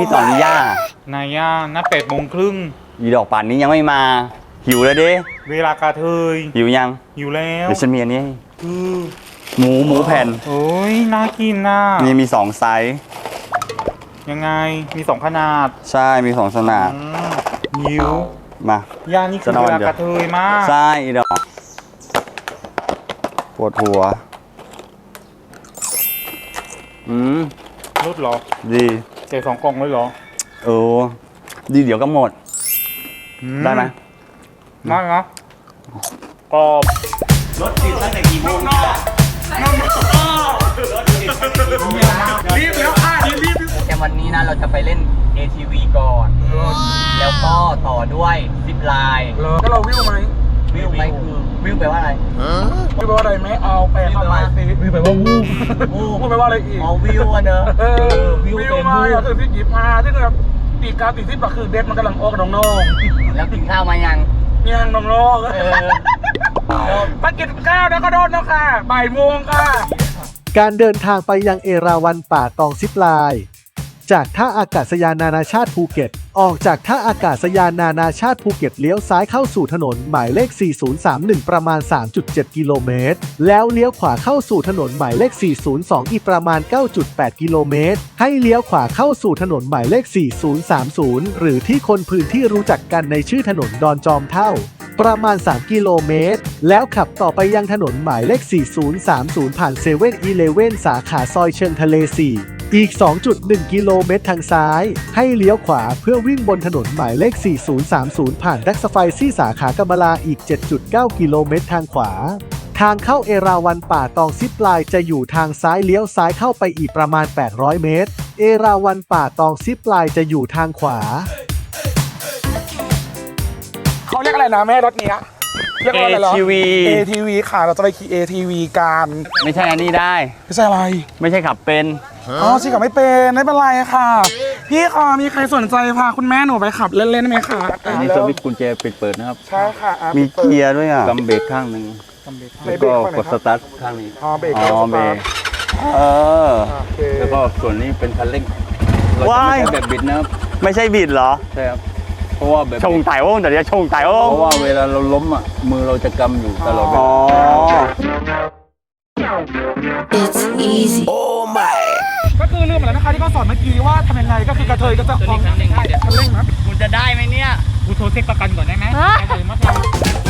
พี่ต่อนิย่านายย่านัดแปดโมงครึ่งอีดอกป่านนี้ยังไม่มา หิวแล้วเด้เวลากระเทยหิวยังอยู่แล้วเดี๋ยวฉันมีอันนี้ให้คือหมูหมูแผ่นโอ้ยน่ากินน่ะนี่มีสองไซส์ยังไงมีสองขนาดใช่มีสองขนาดอืมหิวมา ย่านี่คือจะนอนเวลาเดี๋ยว กระเทยมากใช่อีดอกปวดหัวอืมรถเหรอดี เจสองกล่องเลยเหรอเออดีเดี๋ยวก็หมดอืได้ไหมได้นะกรอบรถติดตั้งแต่กี่โมงรีบแล้วค่ะรีบแต่วันนี้นะเราจะไปเล่น ATV ก่อน แล้วก็ต่อด้วยซิปไลน์เหรอก็เราวิวไหม วิวไหมคือวิวแปลว่าอะไรวิวแปลว่าอะไรไหมเอาแปลความหมายสิวิวแปลว่าวูบวูบวูบแปลว่าอะไรอีกอ๋อวิวอะเนอะเออวิววิวเป็นมาวูก็บคือที่หยิบมาที่แบบตีกาตีที่ปะคือเด็ดมันกำลังออกน้องน้องแล้วกินข้าวมายังๆเนี่ยน้องน้องเออมากินข้าวนะก็โดนนะค่ะบ่ายโมงค่ะการเดินทางไปยังเอราวันป่าตองซิปไลน์ จากท่าอากาศยานนานาชาติภูเก็ต ออกจากท่าอากาศยานนานาชาติภูเก็ตเลี้ยวซ้ายเข้าสู่ถนนหมายเลข 4031 ประมาณ 3.7 กิโลเมตร แล้วเลี้ยวขวาเข้าสู่ถนนหมายเลข 402 อีกประมาณ 9.8 กิโลเมตร ให้เลี้ยวขวาเข้าสู่ถนนหมายเลข 4030 หรือที่คนพื้นที่รู้จักกันในชื่อถนนดอนจอมเท่าประมาณ 3 กิโลเมตร แล้วขับต่อไปยังถนนหมายเลข 4030 ผ่านเซเว่นอีเลเว่นสาขาซอยเชิงทะเล 4 อีก 2.1 กิโลเมตรทางซ้าย ให้เลี้ยวขวาเพื่อวิ่งบนถนนหมายเลข 4030 ผ่านดักสไฟซี่สาขากำมลาอีก 7.9 กิโลเมตรทางขวา ทางเข้าเอราวันป่าตองซิปลน์จะอยู่ทางซ้ายเลี้ยวซ้ายเข้าไปอีกประมาณ 800 เมตร เอราวันป่าตองซิปลน์จะอยู่ทางขวา เขาเรียกอะไรนะแม่รถเนี้ย เรียกว่าอะไรเหรอ ATV ATV ค่ะเราจะไปขี่ ATV กันไม่ใช่อันนี้ได้ ไม่ใช่อะไรไม่ใช่ขับเป็น อ๋อชิขับไม่เป็นไม่เป็นไรค่ะ พี่ค่ะมีใครสนใจพาคุณแม่หนูไปขับเล่นๆไหมคะอันนี้สวิตช์กุญแจปิดเปิดนะครับใช่ค่ะอะมีเกียร์ด้วยอะกำเบรกข้างหนึ่งในแล้วเบรก็กข้างไหนกดคสรับตาร์ทข้างนี้อ๋อเบรกอ๋อเบรกเออโอเคแล้วก็ส่วนนี้เป็นคันเร่งเราจะว้ายไม่ใช้แบบบิดนะครับไม่ใช่บิดเหรอ ใช่ครับ เพราะว่าแบบชงไต่โอ้งแต่จะชงไต่โอ้งเพราะว่าเวลาเราล้มอะมือเราจะกำอยู่ตลอดเวอ๋อลา It's easy. ก็คือลืมไปแล้วนะคะที่เขาสอนเมื่อกี้ว่าทำยังไงก็คือกระเทยก็จะฟ้องคันเร่งคันเร่งนะคุณจะได้ไหมเนี่ยกูโทรเช็คประกันก่อนได้ไหมได้เลยมั้งไ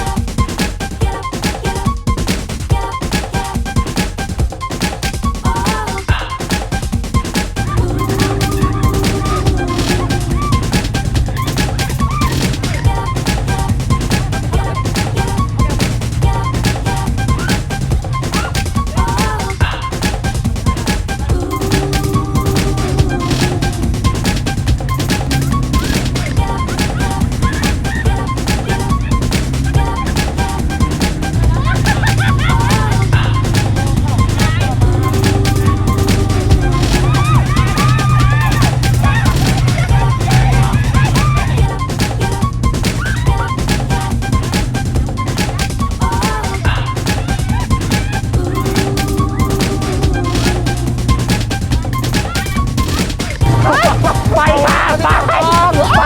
ปค่ะไป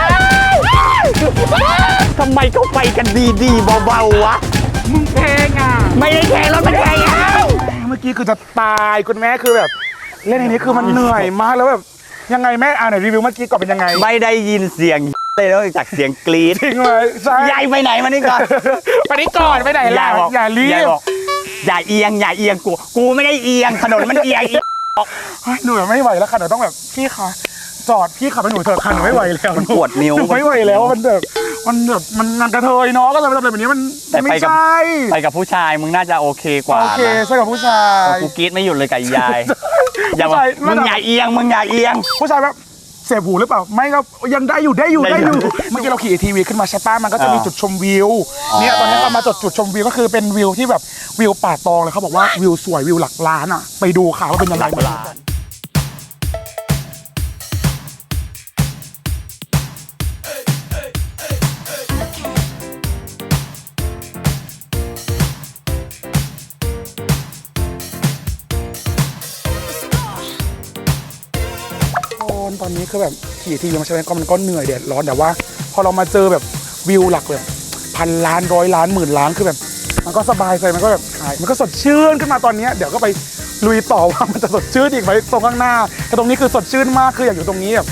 ทำไมเขาไปกันดีๆเบาๆวะ มึงเพงอะ ไม่ได้แข่งรถมันแข่งแล้วเมื่อกี้คือจะตายคุณแม่คือแบบ เล่นในนี้คือมันเหนื่อยมากแล้วแบบยังไงแม่อ่านหน่อยรีวิวเมื่อกี้ก่อนเป็นยังไงไม่ได้ยินเสียงเลยนอกจากเสียงกรี๊ดจริงเลยใช่ยายไปไหนมานี่ก่อนไปนี่ก่อนไปไหนล่ะอย่ารียายบอย่าเอียงอย่าเอียงกู กูไม่ได้เอียงถนนมันเอียงอีเฮ้ยหนูแบบไม่ไหวแล้วค่ะหนูต้องแบบพี่คะ จอดพี่ขับไปหนูเถอะค่ะหนูไม่ไหวแล้วมันปวดนิ้วหนูไม่ไหวแล้วมันแบบมันแบบมันงานกระเทยเนาะก็เลยทำแบบนี้มันแต่ไปไม่กับ ใช่ไปกับผู้ชายมึงน่าจะโอเคกว่าโอเคนะใช่กับผู้ชาย กูกรี๊ดไม่หยุดเลยกับอียายอย่าบอกผู้ชายมึงอย่าเอียงมึงอย่าเอียง ผู้ชายแบบเสียบหูหรือเปล่า ไม่ก็ยังได้อยู่ได้อยู่ได้ได้ออยู่ยู่ เมื่อกี้เราขี่ทีวีขึ้นมาใช่ป้ามันก็จะมีอ่า จุดชมวิวเนี่ยตอนนี้เรามาจุดจุดชมวิวก็คือเป็นวิวที่แบบวิวป่าตองเลยเขาบอกว่าวิวสวยวิวหลักล้านอะ ไปดูค่ะว่าเป็นยังไงเหมือนกัน นตอนนี้คือแบบขี่ทีมันใช้ก็มันก็เหนื่อยแดดร้อนแต่ว่า พอเรามาเจอแบบวิวหลักแบบพันล้านร้อยล้านหมื่นล้านคือแบบ มันก็สบายใจมันก็แบบหายมันก็สดชื่นขึ้นมาตอนเนี้ยเดี๋ยวก็ไปลุยต่อว่ามันจะสดชื่นอีกไหมตรงข้างหน้าแต่ตรงนี้คือสดชื่นมากคืออยากอยู่ตรงนี้แบบ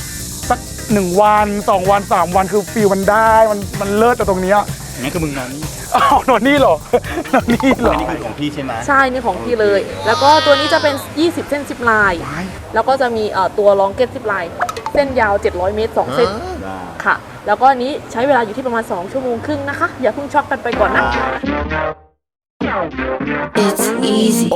สักหนึ่งวันสองวันสามวันคือฟิลมันได้มันมันเลิศแต่ตรงเนี้ยงั้นคือมึงนอนนี่อ้าวนอนนี่เหรอนอนนี่เหรอนี่คือของพี่ใช่ไหมใช่นี่ของพี่เลย แล้วก็ตัวนี้จะเป็น 20 เส้นซิปไลน์ว้ายแล้วก็จะมีเอ่อตัวลองเก็ตซิปไลน์ เส้นยาว 700 เมตร 2 เส้นค่ะ แล้วก็อันนี้ใช้เวลาอยู่ที่ประมาณ 2 ชั่วโมงครึ่งนะคะ อย่าเพิ่งช็อกกันไปก่อนนะ It's easy.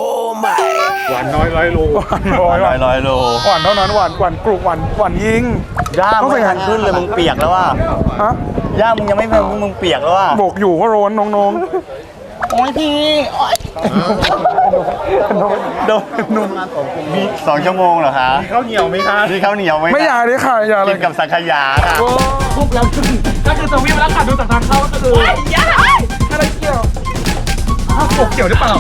หวานน้อยร้อยโลหวานร้อยร้อยร้อยโลหวานเท่านั้นหวานหวานกรุบหวานหวานยิงย่าต้องไม่ใส่ทันขึ้นเลยมึงเปียกแล้วว่ะฮะย่ามึงยังไม่เป็นมึงเปียกแล้วว่ะโบกอยู่ก็ร้อนน้อง โอ้ยพี่โอ๊ยโดนนุ่มมีสองชั่วโมงเหรอคะมีข้าวเหนียวไหมคะมีข้าวเหนียวไหมไม่อยากเลยค่ะอยาเลกิยนกับสังขยาค่ะ ทุบแล้วขึ้นก็คือสวิตแล้วค่ะดูจากทางเข้าก็คืออะไรเกี่ยว อ้าวปกเกี่ยวหรือเปล่า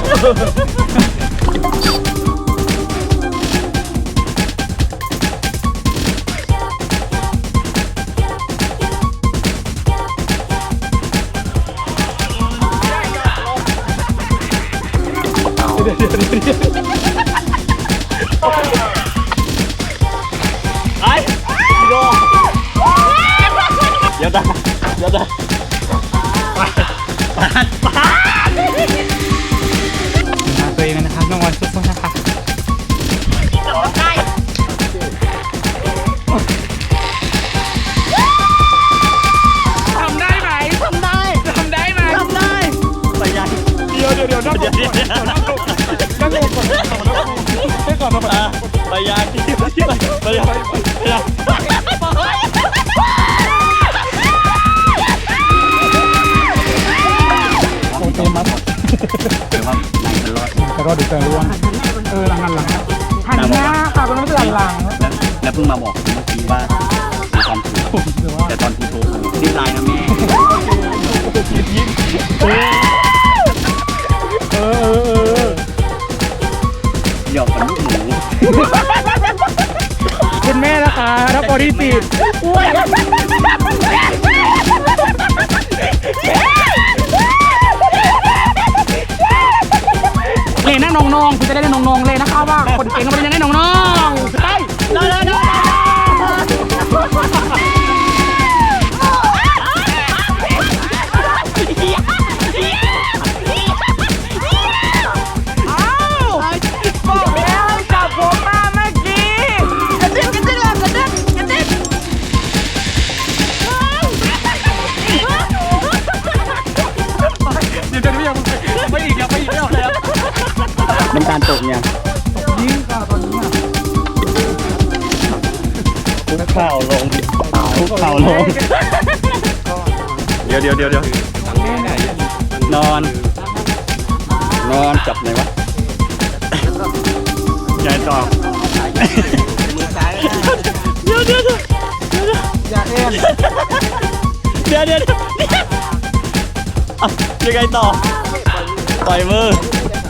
ออหลังหันหลังหันหน้าค่ะมันไม่ใช่หลังหลังแล้วแล้วเพิ่งมาบอกเมื่อกี้ว่ามีความสุขแต่ตอนที่โทรรีไลน์นะแม่เออเออเออหยอกกับลูกหมูคุณแม่นะคะถ้าบอดี้ติดเลยนั่งนองๆคุณจะได้น้องๆ เลยนะคะว่าคนเก่งมันยังได้องๆไปเดี๋ยวเดี๋ยวยังได้น้ำตาลตกยังยิ่ งค่ะตอนนี้อะคุกเข่าลงคุกเข่าลง เดี๋ยวเดี๋ยวเดี๋ยวเดี๋ยวนอน นอนจับไหนวะยายตอบเดี๋ยวเดี๋ยวเดี๋ยวอย่าเอ็นเดี๋ยวเดี๋ยวเดี๋ยวยังไงต่อปล่อยมือ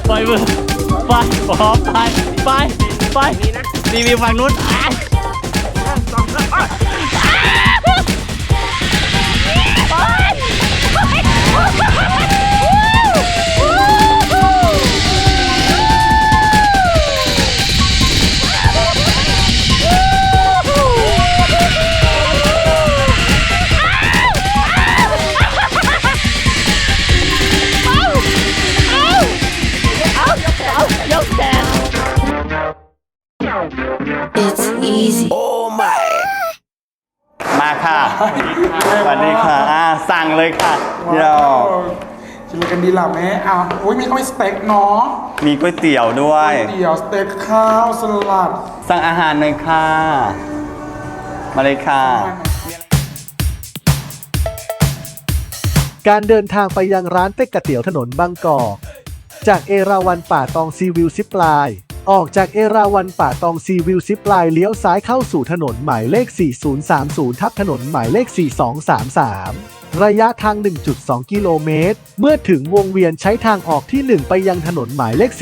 ปล่อยมือ ไปพร้อมไปไปไปรีวิวฝั่งนู้นอะไป easy. มาค่ะสวัสดีค่ะอ่าสั่งเลยค่ะเดี๋ยวกินอะไรกันดีล่ะแม่อ้าวโอ้ยมีข้าวสเต็กเนาะมีก๋วยเตี๋ยวด้วย เดี๋ยวสเต็กข้าวสลัดสั่งอาหารหน่อยค่ะ มาเลยค่ะ การเดินทางไปยังร้านเต๊กกะเตี๋ยวถนนบางกอก จากเอราวันป่าตองซีวิวซิปไลน์ ออกจากเอราวันป่าตองซีวิวซิปลายเลี้ยวซ้ายเข้าสู่ถนนหมายเลข 4030 ทับถนนหมายเลข 4233 ระยะทาง 1.2 กิโลเมตร เมื่อถึงวงเวียนใช้ทางออกที่ 1 ไปยังถนนหมายเลข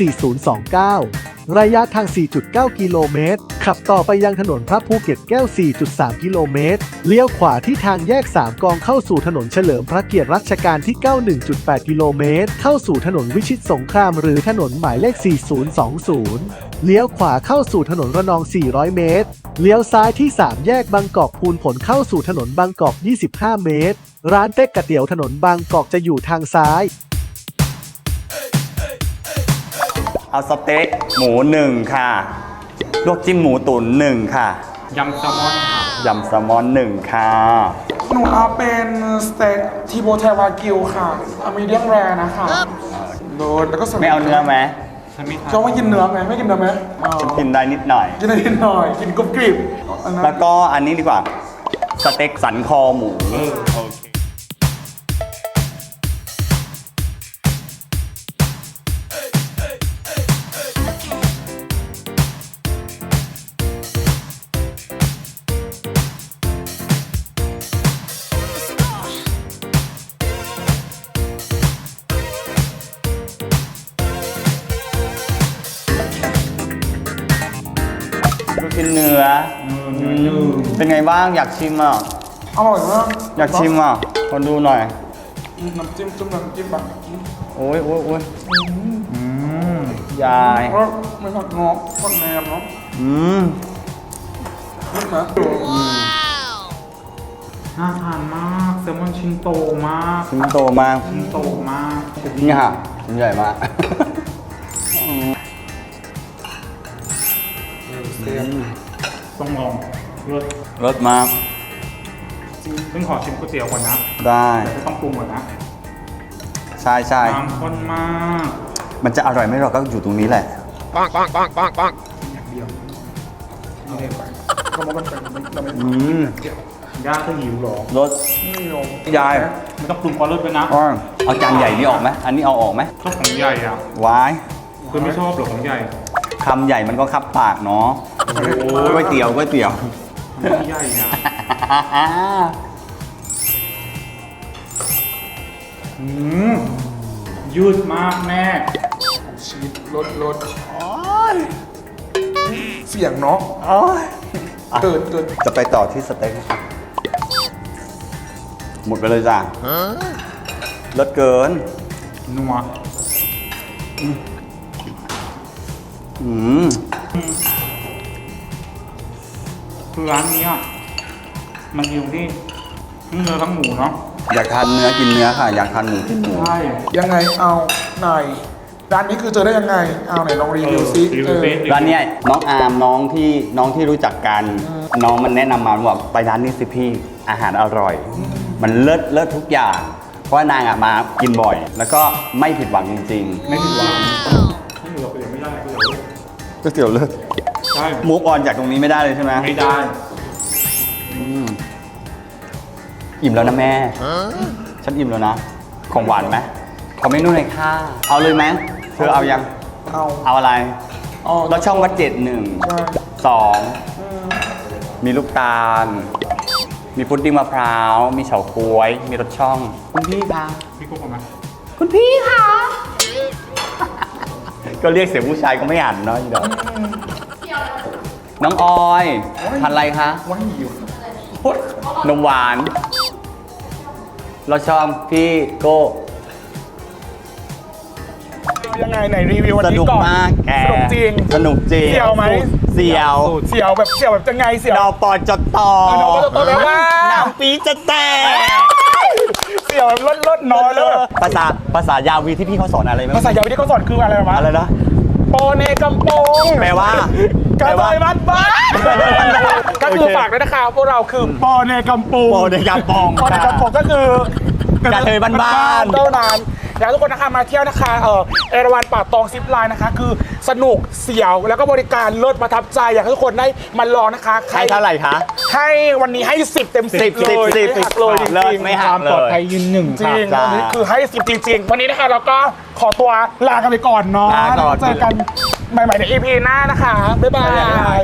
4029 ระยะทาง 4.9 กิโลเมตร ขับต่อไปยังถนนพระภูเก็ตแก้ว 4.3 กิโลเมตร เลี้ยวขวาที่ทางแยก 3 กองเข้าสู่ถนนเฉลิมพระเกียรติรัชกาลที่ 91.8 กิโลเมตร เข้าสู่ถนนวิชิตสงครามหรือถนนหมายเลข 4020 เลี้ยวขวาเข้าสู่ถนนระนอง 400 เมตร เลี้ยวซ้ายที่ 3 แยกบางกอกพูนผลเข้าสู่ถนนบางกอก 25 เมตร ร้านเต๊กกะเตี๋ยวถนนบางกอกจะอยู่ทางซ้าย เอาสเต็กหมูหนึ่งค่ะ ลวกจิ้มหมูตุ๋นหนึ่งค่ะ ยำแซลมอนค่ะยำแซลมอนหนึ่งค่ะ หนูเอาเป็นสเต็กทีโบเทวากิวค่ะอมีเดียมแรนะคะโดนแล้วก็ส่วนไม่เอาเนื้อไหม ใช่ไหมคะเขาไม่กินเนื้อไหมไม่กินเนื้อไหมอ๋อฉันกินได้นิดหน่อย กินได้นิดหน่อยกินกรุบกริบอันนั้น แล้วก็อันนี้ดีกว่า สเต็กสันคอหมูโอเค ลูกชิ้นเนื้ออเป็นไงบ้างอยากชิมอะ อร่อยมากอยากชิมอะคนดูหน่อย น้ำจิ้มจิ้มน้ำจิ้มแบบโอ้ยโอ้ยโอ้ยยาย เพราะไม่ผักงอกผักแหนมเนาะอืมนึกนะน่าทานมากแซลมอนชิ้นโตมาก ชิ้นโตมากชิ้นโตมาก นี่ค่ะชิ้นใหญ่มาก ต้องลองรสรสมาก ซึ่งขอชิมก๋วยเตี๋ยวก่อนนะได้ไม่ต้องปรุงก่อนนะใช่ใช่น้ำข้นมากมันจะอร่อยไม่หรอกก็อยู่ตรงนี้แหละอืมย่าก็หิวเหรอรสยายไม่ต้องปรุงก่อนเลยด้วยนะอ้อเอาจานใหญ่นี่ออกไหมอันนี้เอาออกไหมชอบของใหญ่อะวายคือไม่ชอบเหรอของใหญ่คำใหญ่มันก็คับปากเนาะ ก๋วยเตี๋ยวก๋วยเตี๋ยวไม่ใหญ่อะอืมยืดมากแม่ชีสรสรสเสียงเนาะโอ้ยเกิดเกิดจะไปต่อที่สเต็กหมดไปเลยจ้ะรสเกิน นัวอืม คือร้านเนี้ยมันอยู่ที่ทั้งเนื้อทั้งหมูเนาะ อยากทานเนื้อกินเนื้อค่ะ อยากทานหมูกินหมู ใช่ ยังไงเอาไหนร้านนี้คือเจอได้ยังไง เอาไหนลองรีวิวซิรีเอวิวอสิร้านเนี้ยน้องอาร์มน้องที่น้องที่รู้จักกัน น้องมันแนะนำมาว่าไปร้านนี้สิพี่อาหารอร่อย มันเลิศเลิศทุกอย่าง เพราะว่านางอะมากินบ่อย แล้วก็ไม่ผิดหวังจริงไม่ผิดหวังไม่เหลือไปยังไม่ได้ก็เหลือๆก๋วยเตี๋ยวเลิศ ใช่ มูฟออนจากตรงนี้ไม่ได้เลยใช่ไหมไม่ได้อิ่มแล้วนะแม่ ฉันอิ่มแล้วนะ ของหวานไหมขอเมนูหน่อยค่ะ เอาเลยไหมเธอเอายัง เอาเอาอะไรเอาเราช่องวัดเจ็ดหนึ่งใช่สอง มีลูกตาล มีพุดดิ้งมะพร้าว มีเฉาก๊วย มีรสช่อง คุณพี่คะพี่กุ๊กเอาไหมคุณพี่คะก็เรียกเสียงผู้ชายก็ไม่อ่านเนาะอีดอก น้องออยทานอะไรคะว่าหิวนมหวาน เราชอบพี่โก้ยังไงไหนรีวิววันสนี้นุกก่อนมากแกสนุกจริง สนุกจริงเสี่ยวไหม เสียว เสี่ยวแบบเสี่ยวแบบจะไงเสี่ยวดาวปอจดต่อเออดาวปอจตแปลว่า น้ำปีจะแตก เสี่ยวแบบลดลดน้อยแล้วแบบภาษาภาษายาวีที่พี่เขาสอนอะไรไหมภาษายาวิที่เขาสอนคืออะไรวะอะไรนะโปเนกัมปงแปลว่ากระแปลเทว่ายบ้านบ้านก็คือฝากด้วยนะคะพวกเราคือปอเนกัมปงโปในกาปองปอเนกัมปงก็คือกระเทยบ้านๆ เท่านั้น แล้วทุกคนนะคะมาเที่ยวนะคะเออเอราวันป่าตองซิปไลน์นะคะ คือสนุกเสี่ยวแล้วก็บริการเลิศประทับใจอยากให้ทุกคนได้มาลองนะคะใครเท่าไหร่คะ ให้วันนี้ให้ 10 เต็มสิบ10เลยสิบไม่สิบหักเลยจเลิศริงๆไม่หัควากมเลปลอดย ภัยยืนหนึ่งจริงจ้าวันนี้คือให้ 10 จริงๆ วันนี้นะคะเราก็ขอตัวลากันไปก่อนเนาะลาก่อน เจอกันใหม่ๆใน EP หน้านะคะ บ๊ายบาย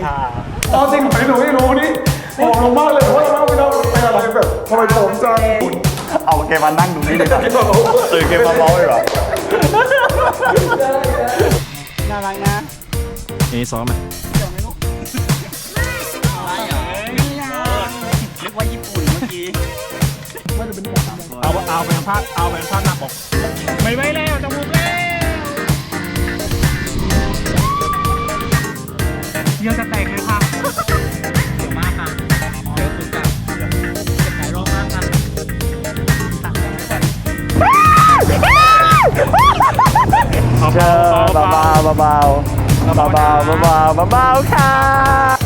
อ๋อจริงไม่รู้ไม่รู้นี่บอกลงมากเลยว่าเราไม่ต้องไปอะไรแบบทำไมผมจัง เอาแกมานั่งดูนี่ดีกว่าเออแกมาเมาเลยเหรอน่ารักนะนี่ซ้อมไหมนึกว่าญี่ปุ่นเมื่อกี้ เอาเอาไปสัมภาษณ์เอาไปสัมภาษณ์หนักบอกไม่ไหวแล้วจะมุกแล้ว เจอเบาๆเบาๆเบาๆเบาๆเบาๆค่ะ